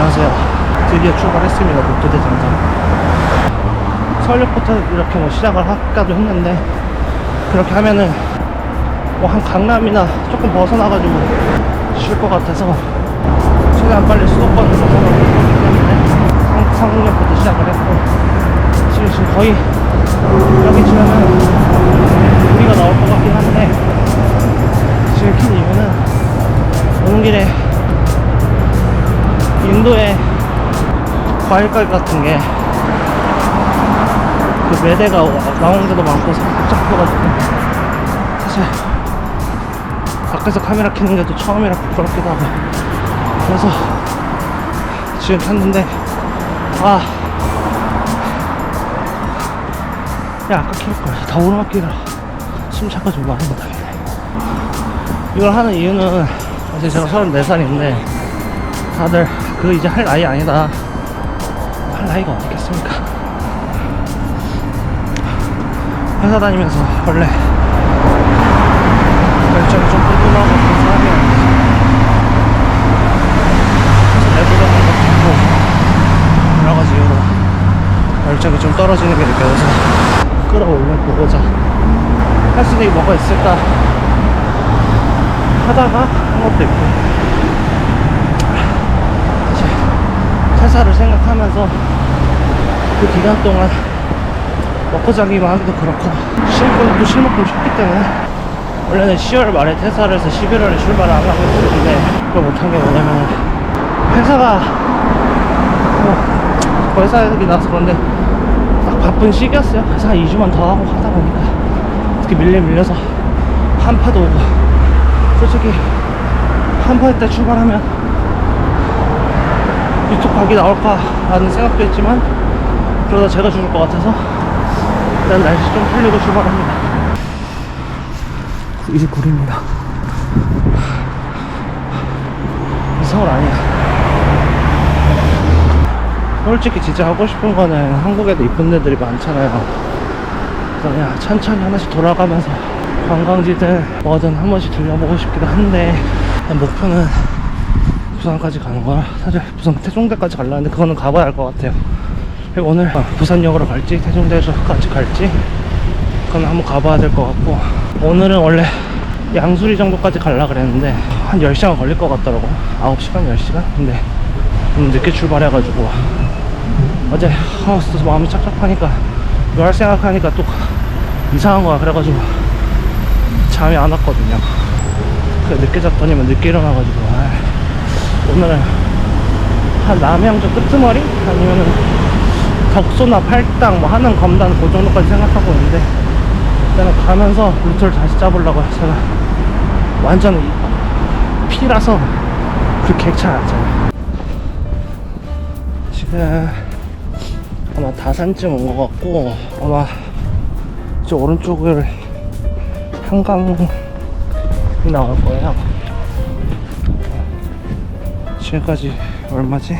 안녕하세요. 드디어 출발했습니다. 목도대장정. 서울역부터 이렇게 뭐 시작을 할까도 했는데 그렇게 하면은 뭐 한 강남이나 조금 벗어나가지고 쉴 것 같아서 최대한 빨리 싶기 때문에 성- 성역부터 시작을 했고 지금, 지금 거의 여기 지나면 우리가 나올 것 같긴 한데 지금 킨 이유는 오는 길에 인도에 과일가게 같은 게 그 매대가 나오는 데도 많고 복잡해가지고 사실 밖에서 카메라 켜는 게도 처음이라 부끄럽기도 하고 그래서 지금 켰는데 아 야, 아까 킬걸. 다 오르막길이라 숨 차가지고 말을 못하겠네. 이걸 하는 이유는 사실 제가 34살인데 다들 그 이제 할 나이 아니다. 할 나이가 어디 있겠습니까? 회사 다니면서 원래 열정이 좀 끈끈하고 그런 사람이야. 그래서 내부적인 것도 있고 열정이 좀 떨어지는 게 느껴져서 끌어올려 보고자 할 수 있는 게 뭐가 있을까 하다가 한 것도 있고 사실 퇴사를 생각하면서 그 기간 동안 먹고 자기만 하기도 그렇고 쉴 것도 쉴 만큼 쉬었기 때문에 원래는 10월 말에 퇴사를 해서 11월에 출발을 하려고 했었는데 그걸 못한 게 뭐냐면 회사가 뭐 회사에 나서 그런데 딱 바쁜 시기였어요. 한 2주만 더 하고 하다 보니까 어떻게 밀려 밀려서 한파도 오고 솔직히 한파 때 출발하면 유튜브 각이 나올까라는 생각도 했지만 그러다 제가 죽을 것 같아서 일단 날씨 좀 풀리고 출발합니다. 이제 굴입니다. 서울 아니야. 솔직히 진짜 하고 싶은 거는 한국에도 이쁜 데들이 많잖아요. 그래서 그냥 천천히 하나씩 돌아가면서 관광지든 뭐든 한 번씩 들려보고 싶기도 한데 목표는 부산까지 가는 거라 사실 부산 태종대까지 했는데 그거는 가봐야 할것 같아요. 오늘 부산역으로 갈지 태종대까지 갈지 그건 한번 가봐야 될 것 같고 오늘은 원래 양수리 정도까지 갈라 그랬는데 한 10시간 걸릴 것 같더라고. 9시간 10시간? 근데 좀 늦게 출발해가지고 어제 하우스 마음이 착잡하니까 할 생각하니까 또 이상한 거야. 그래가지고 잠이 안 왔거든요. 그래 늦게 잤더니만 늦게 일어나가지고. 아, 오늘은 한 남양주 끄트머리? 아니면은 덕소나 팔당 뭐 하는 검단 그 정도까지 생각하고 있는데 일단은 가면서 루트를 다시 짜보려고 제가 완전 이- 피라서 그안 짜요. 지금 아마 다산쯤 온 것 같고 아마 저 오른쪽을 한강이 나올 거예요 지금까지 얼마지?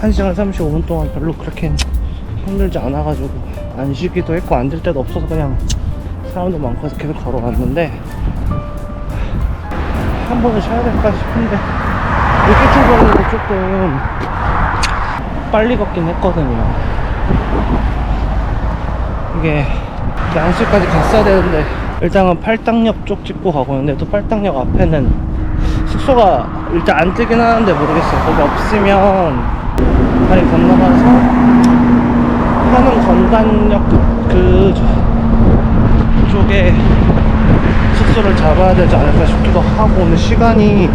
1시간 35분 동안 별로 그렇게 힘들지 않아가지고 안 쉬기도 했고 앉을 데도 없어서 그냥 사람도 많고 해서 계속 걸어왔는데 한 번은 쉬어야 될까 싶은데 늦게 출발해서 조금 빨리 걷긴 했거든요 이게 양수까지 갔어야 되는데 일단은 팔당역 쪽 찍고 가고 있는데 또 팔당역 앞에는 숙소가 일단 안 뜨긴 하는데 모르겠어요. 거기 없으면 다리 건너가서 하는 건단역 그, 쪽에 숙소를 잡아야 되지 않을까 싶기도 하고 오늘 시간이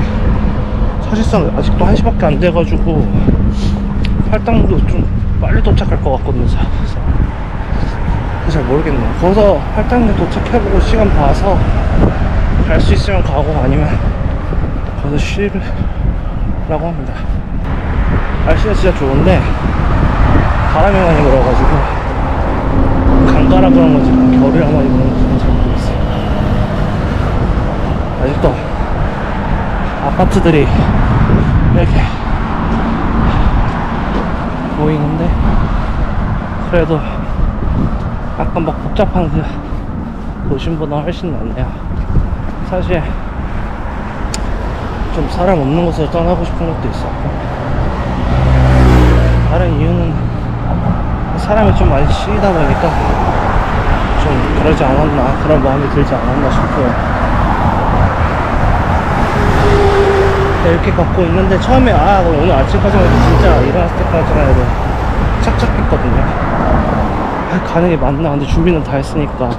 사실상 아직도 1시밖에 안 돼가지고 팔당도 좀 빨리 도착할 것 같거든요. 잘 모르겠네요. 거기서 팔당에 도착해보고 시간 봐서 갈 수 있으면 가고 아니면 쉬려고 합니다. 날씨가 진짜 좋은데 바람이 많이 불어가지고 강가라 그런 건지 겨울이라 많이 부는 건지 잘 모르겠어요. 아직도 아파트들이 이렇게 보이는데 그래도 약간 막 복잡한 그 도심보다 훨씬 낫네요. 사실 좀 사람 없는 곳으로 떠나고 싶은 것도 있었고. 다른 이유는 사람이 좀 많이 쉬다 보니까 좀 그러지 않았나 그런 마음이 들지 않았나 싶어요. 네, 이렇게 걷고 있는데 처음에 아 오늘 아침까지만 해도 진짜 일어났을 때까지만 해도 착착했거든요. 아, 가는 게 맞나? 근데 준비는 다 했으니까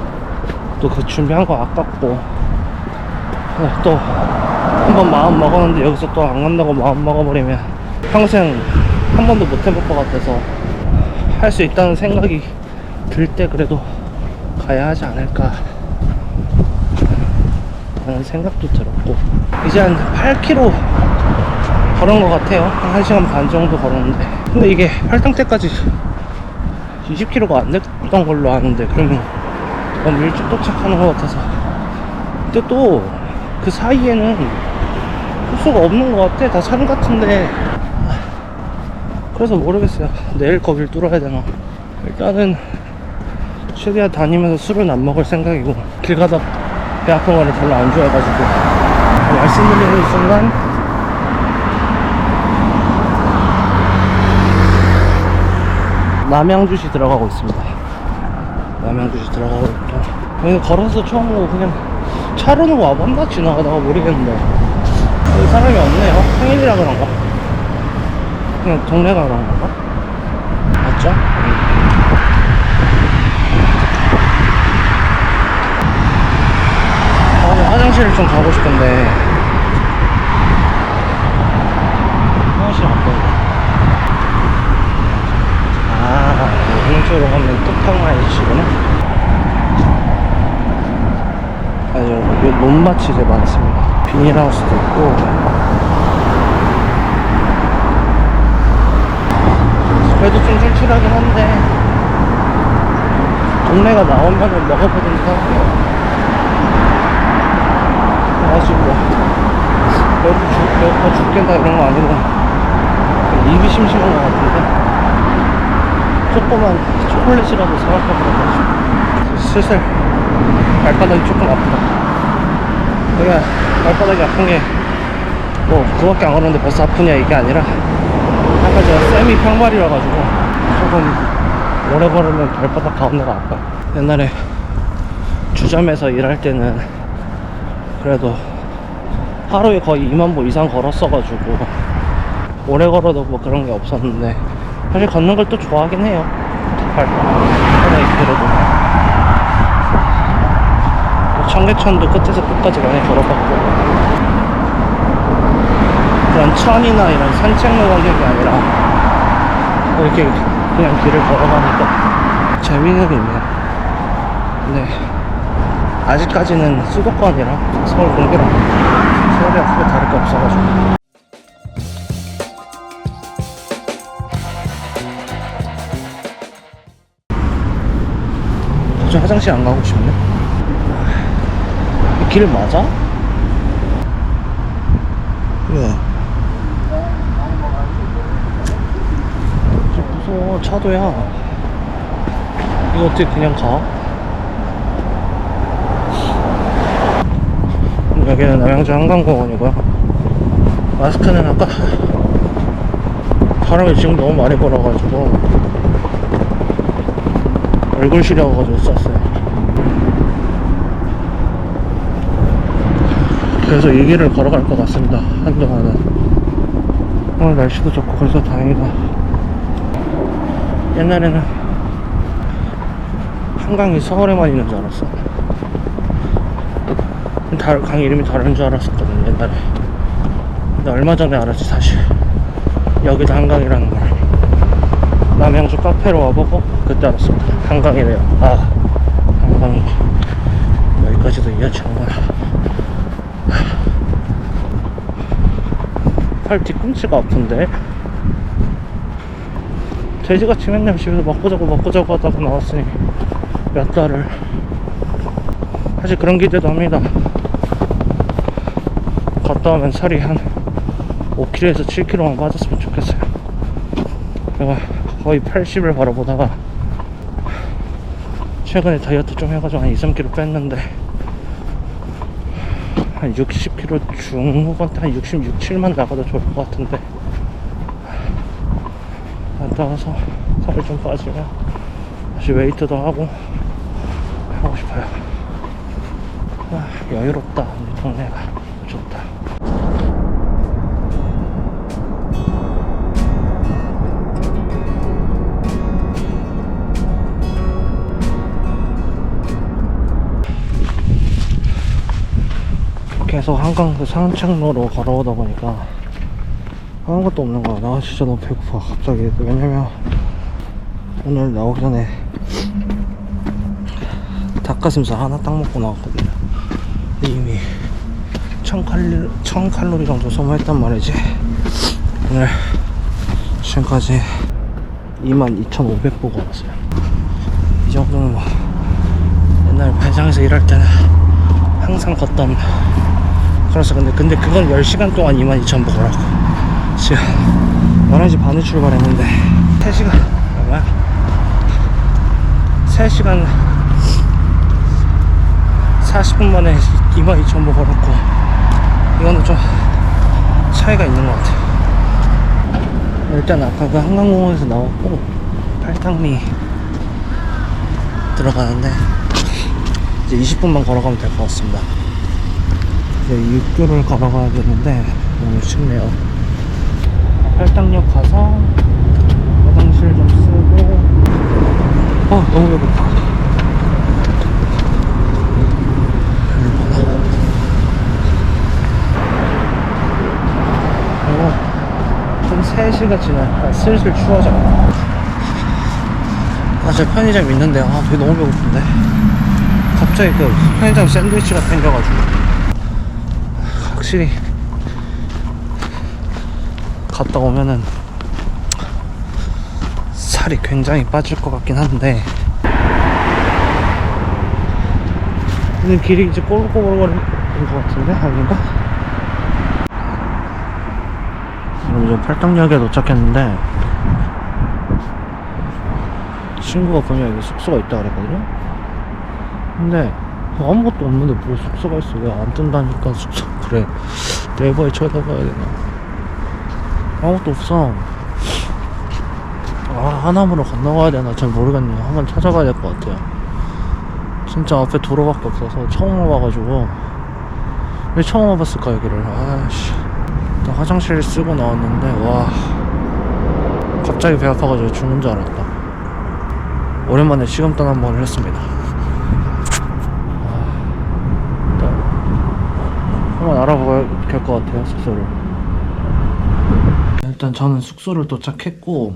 또 그 준비한 거 아깝고. 아, 또 한번 마음 먹었는데 여기서 또 안 간다고 마음 먹어버리면 평생 한 번도 못 해볼 것 같아서 할 수 있다는 생각이 들 때 그래도 가야 하지 않을까 라는 생각도 들었고 이제 한 8km 걸은 것 같아요. 한 1시간 반 정도 걸었는데. 근데 이게 활동 때까지 20km가 안 됐던 걸로 아는데 그러면 너무 일찍 도착하는 것 같아서. 근데 또 그 사이에는 호수가 없는 것 같아. 다 산 같은데. 그래서 모르겠어요. 내일 거길 뚫어야 되나. 일단은 최대한 다니면서 술은 안 먹을 생각이고 길 가다 배 아픈 거를 별로 안 좋아해가지고. 말씀드리는 순간 남양주시 들어가고 있습니다. 남양주시 들어가고 있고. 여기 걸어서 처음 보고 그냥 차로는 와봤나 지나가다가 모르겠는데 사람이 없네요. 평일이라 그런가? 그냥 동네가 그런 건가? 맞죠? 아, 화장실을 좀 가고 싶은데. 화장실 안 보여 아 오른쪽으로 가면 뚝탕마이시구나 아 여기 논밭이 되게 많습니다. 비닐하우스도 있고. 그래도 좀 출출하긴 한데 동네가 나오면은 먹어보든지 할게요. 그래가지고 배고파 죽겠다 이런 거 아니고 입이 심심한 것 같은데 조그만 초콜릿이라도 그래가지고 슬슬 발바닥이 조금 아프다. 내가 발바닥이 아픈 게 뭐 그거밖에 안 걸었는데 벌써 아프냐 이게 아니라 아까 제가 세미 평발이라 가지고 조금 오래 걸으면 발바닥 가운데가 아파. 옛날에 주점에서 일할 때는 그래도 하루에 거의 2만 보 이상 걸었어가지고 오래 걸어도 뭐 그런 게 없었는데 사실 걷는 걸 또 좋아하긴 해요. 발바닥이 그래도. 뭐 청계천도 끝에서 끝까지 많이 걸어봤고. 그런 천이나 이런 산책로 게 아니라 이렇게 그냥 길을 걸어가니까 재미는 있네요. 근데 아직까지는 수도권이라 서울 공기랑 서울이랑 크게 다를 게 없어가지고. 화장실 안 가고 싶네. 이 길 맞아? 왜? 좀 무서워 차도야 이거 어떻게 그냥 가? 여기는 남양주 한강공원이고요 마스크는 아까 바람이 지금 너무 많이 불어가지고 얼굴 시려가지고 썼어요 그래서 이 길을 걸어갈 것 같습니다 한동안은. 오늘 날씨도 좋고 그래서 다행이다. 옛날에는 한강이 서울에만 있는 줄 알았어. 다, 강 이름이 다른 줄 알았었거든 옛날에. 근데 얼마 전에 알았지 사실. 여기도 한강이라는 걸. 남양주 카페로 와보고 그때 알았습니다. 한강이래요. 아 한강이 여기까지도 이어지는구나 팔 뒤꿈치가 아픈데. 돼지같이 맨날 집에서 먹고 자고 먹고 자고 하다가 나왔으니 몇 달을. 사실 그런 기대도 합니다. 갔다 오면 살이 한 5kg에서 7kg만 빠졌으면 좋겠어요. 내가 거의 80을 바라보다가 최근에 다이어트 좀 해가지고 한 2, 3kg 뺐는데 한 60kg 중후반 한 66, 7만 나가도 좋을 것 같은데 한 갔다 와서 살이 좀 빠지면 다시 웨이트도 하고 하고 싶어요. 아, 여유롭다. 이 동네가 좋다. 계속 한강 그 산책로로 걸어오다 보니까 아무것도 없는 거야. 나 진짜 너무 배고파, 갑자기. 왜냐면 오늘 나오기 전에 닭가슴살 하나 딱 먹고 나왔거든요. 이미 1000칼로리, 1000칼로리 정도 소모했단 말이지. 오늘 지금까지 22,500보 걸었어요. 이 정도는 뭐 옛날 배장에서 일할 때는 항상 걷던 그래서 근데 근데 그건 10시간 동안 22,000보 걸었고. 지금 11시 반에 출발했는데 3시간 얼마야? 3시간 40분 만에 22,000보 걸었고 이거는 좀 차이가 있는 것 같아요. 일단 아까 그 한강공원에서 나왔고 팔당리 들어가는데 이제 20분만 걸어가면 될 것 같습니다 이제 육교를 걸어가야 되는데 너무 춥네요. 팔당역 가서 화장실 좀 쓰고. 어 너무 배고파. 좀 3시가 지나니까 슬슬 추워져요. 아저 편의점 있는데 아 되게 너무 배고픈데. 갑자기 그 편의점 샌드위치가 땡겨가지고 확실히 갔다 오면은 살이 굉장히 빠질 것 같긴 한데. 근데 길이 이제 꼬불꼬불거리는 것 같은데? 아닌가? 지금 이제 팔당역에 도착했는데 친구가 보니까 여기 숙소가 있다 그랬거든요? 근데 아무것도 없는데 뭐 숙소가 있어? 왜 안 뜬다니까 숙소 그래. 네이버에 쳐다봐야 되나? 아무것도 없어. 아 하남으로 건너가야 되나? 잘 모르겠네요. 한번 찾아봐야 될 것 같아요. 진짜 앞에 도로밖에 없어서 처음 와봐가지고. 왜 처음 와봤을까 여기를? 아씨. 나 화장실 쓰고 나왔는데 와. 갑자기 배 아파가지고 죽는 줄 알았다. 오랜만에 식음단 한 번을 했습니다 아, 일단 한번 될것 같아요 숙소를. 일단 저는 숙소를 도착했고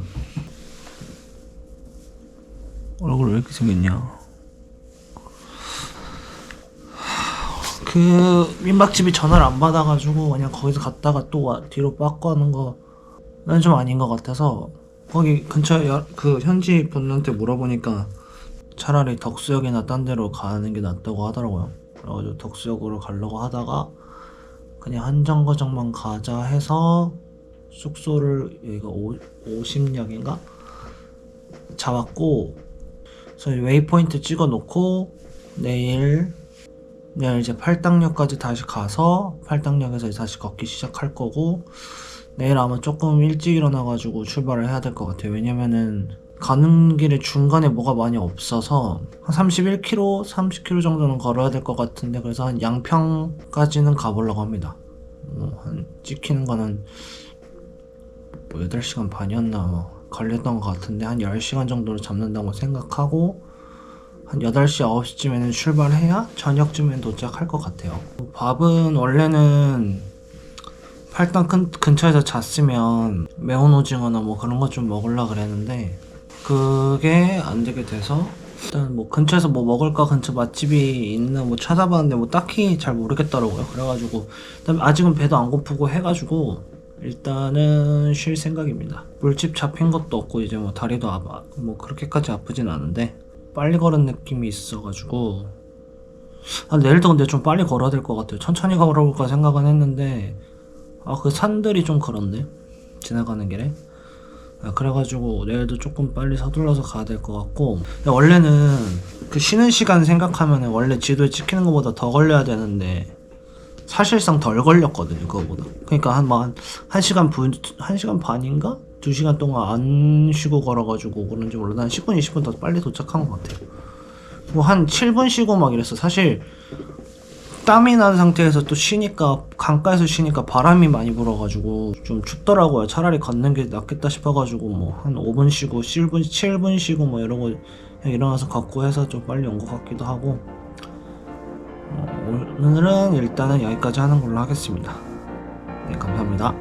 얼굴 왜 이렇게 생겼냐. 그 민박집이 전화를 안 받아가지고 그냥 거기서 갔다가 또 와- 뒤로 빠꾸 하는 거는 좀 아닌 것 같아서 거기 근처에 여- 그 현지 분한테 물어보니까 차라리 덕수역이나 딴 데로 가는 게 낫다고 하더라고요. 그래가지고 덕수역으로 가려고 하다가 그냥 한 정거장만 가자 해서 숙소를 여기가 50역인가 잡았고 그래서 웨이포인트 찍어 놓고 내일 내일 이제 팔당역까지 다시 가서 팔당역에서 다시 걷기 시작할 거고 내일 아마 조금 일찍 일어나가지고 출발을 해야 될 것 같아요. 왜냐면은 가는 길에 중간에 뭐가 많이 없어서 한 31km, 30km 정도는 걸어야 될 것 같은데 그래서 한 양평까지는 가보려고 합니다. 어, 한 찍히는 거는 뭐 8시간 반이었나 뭐 걸렸던 것 같은데 한 10시간 정도를 잡는다고 생각하고 한 8시, 9시쯤에는 출발해야 저녁쯤엔 도착할 것 같아요. 밥은 원래는 팔당 근, 근처에서 잤으면 매운 오징어나 뭐 그런 것 좀 먹으려 그랬는데 그게 안 되게 돼서 일단 뭐 근처에서 뭐 먹을까 근처 맛집이 있나 뭐 찾아봤는데 뭐 딱히 잘 모르겠더라고요. 그래가지고 일단 아직은 배도 안 고프고 해가지고 일단은 쉴 생각입니다. 물집 잡힌 것도 없고 이제 뭐 다리도 아파 뭐 그렇게까지 아프진 않은데 빨리 걸은 느낌이 있어가지고 아 내일도 근데 좀 빨리 걸어야 될 것 같아요. 천천히 걸어볼까 생각은 했는데 아 그 산들이 좀 그렇네 지나가는 길에 아, 그래가지고 내일도 조금 빨리 서둘러서 가야 될 것 같고. 원래는 그 쉬는 시간 생각하면 원래 지도에 찍히는 것보다 더 걸려야 되는데 사실상 덜 걸렸거든요 그거보다. 그러니까 한뭐한 1시간 분, 1시간 반인가? 2시간 동안 안 쉬고 걸어가지고 그런지 몰라 한 10분 20분 더 빨리 도착한 것 같아요. 뭐 한 7분 쉬고 막 이랬어. 사실 땀이 난 상태에서 또 쉬니까 강가에서 쉬니까 바람이 많이 불어가지고 좀 춥더라고요. 차라리 걷는 게 낫겠다 싶어가지고 뭐 한 5분 쉬고 7분 7분 쉬고 뭐 이러고 그냥 일어나서 걷고 해서 좀 빨리 온 것 같기도 하고. 어, 오늘은 일단은 여기까지 하는 걸로 하겠습니다. 네 감사합니다